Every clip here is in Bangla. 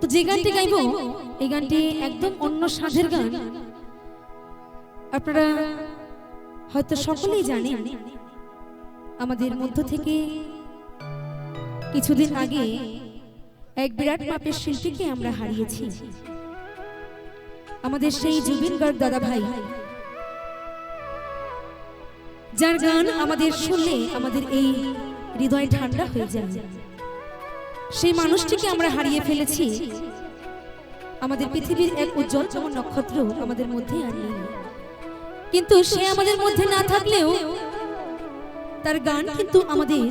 তো যে গানটি গাইব এই গানটি একদম অন্য স্বাদের গান। আপনারা হয়তো সকলেই জানেন আমাদের মধ্য থেকে কিছুদিন আগে এক বিরাট মাপের শিল্পীকে আমরা হারিয়েছি। আমাদের সেই জুবিন গার্গ দাদা ভাই যার গান আমাদের শুনলে আমাদের এই হৃদয় ঠান্ডা হয়ে যায়। সেই মানুষটিকে আমরা হারিয়ে ফেলেছি। আমাদের পৃথিবীর এক উজ্জ্বলতম নক্ষত্র আমাদের মধ্যে আর কিন্তু সে আমাদের মধ্যে না থাকলেও তার গান কিন্তু আমাদের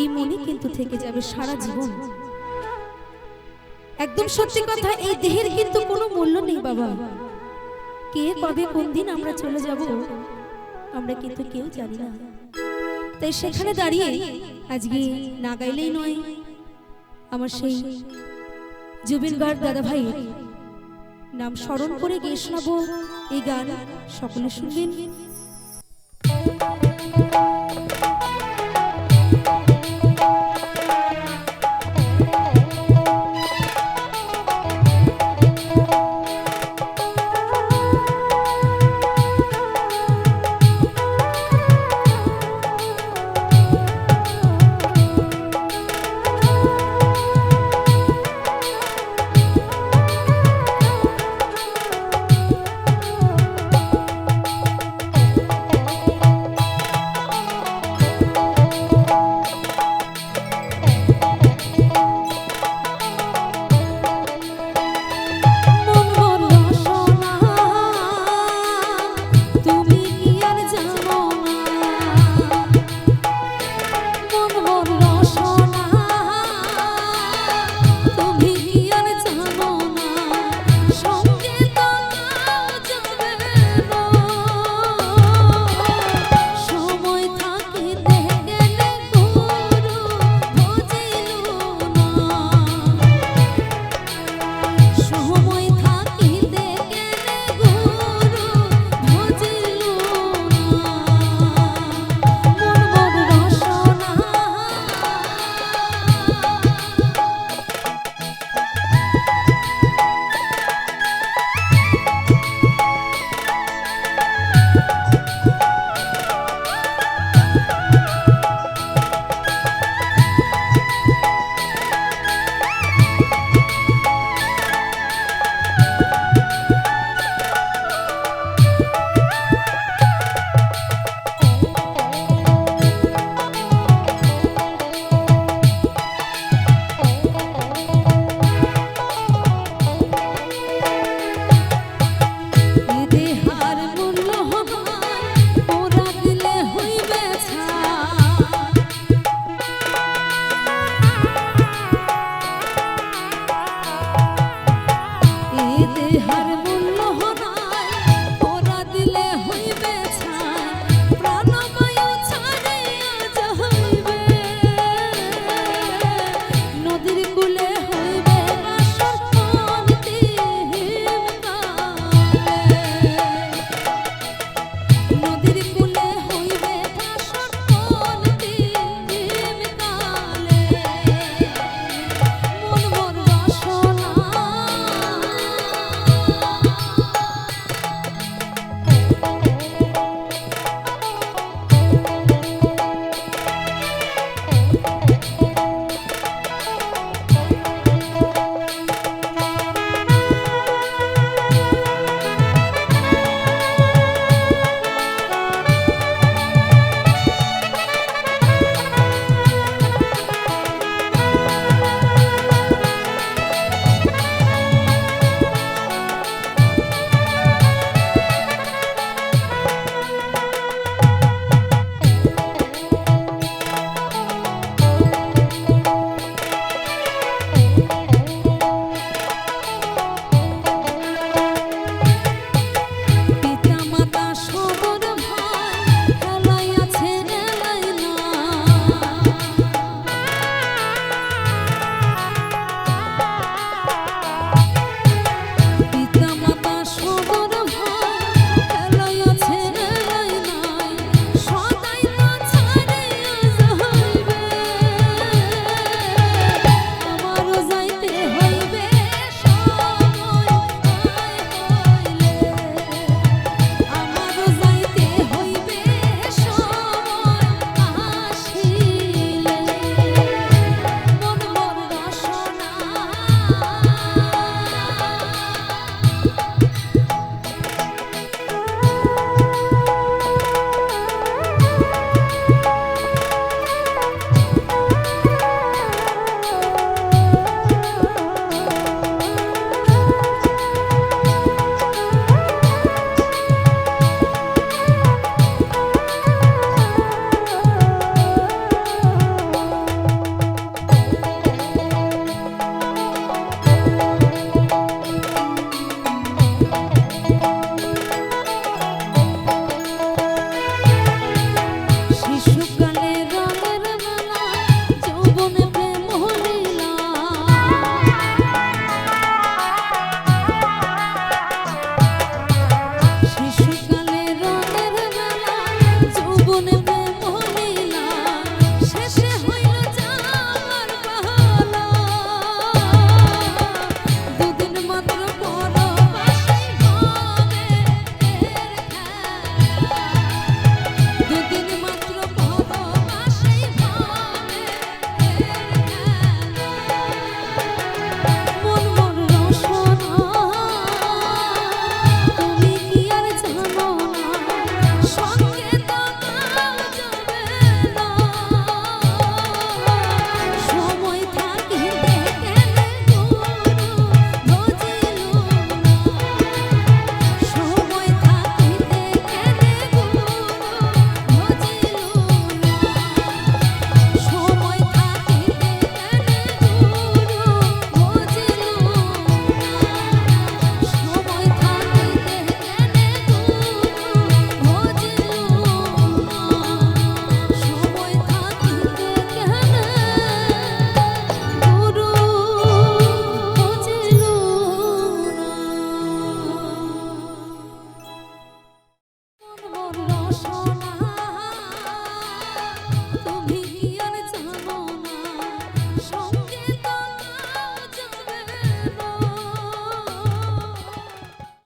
এই মনে কিন্তু থেকে যাবে সারা জীবন। একদম সত্যি কথা, এই দেহের কিন্তু কোনো মূল্য নেই বাবা। কে কবে কোন দিন আমরা চলে যাব, আমরা কিন্তু কেউ জানি না। তাই সেখানে দাঁড়িয়ে আজকে না গাইলেই নয়, আমার সেই জুবিন গার্ড দাদা ভাই নাম স্মরণ করে গিয়ে শোনাবো এই গান, সকলে শুনবেন।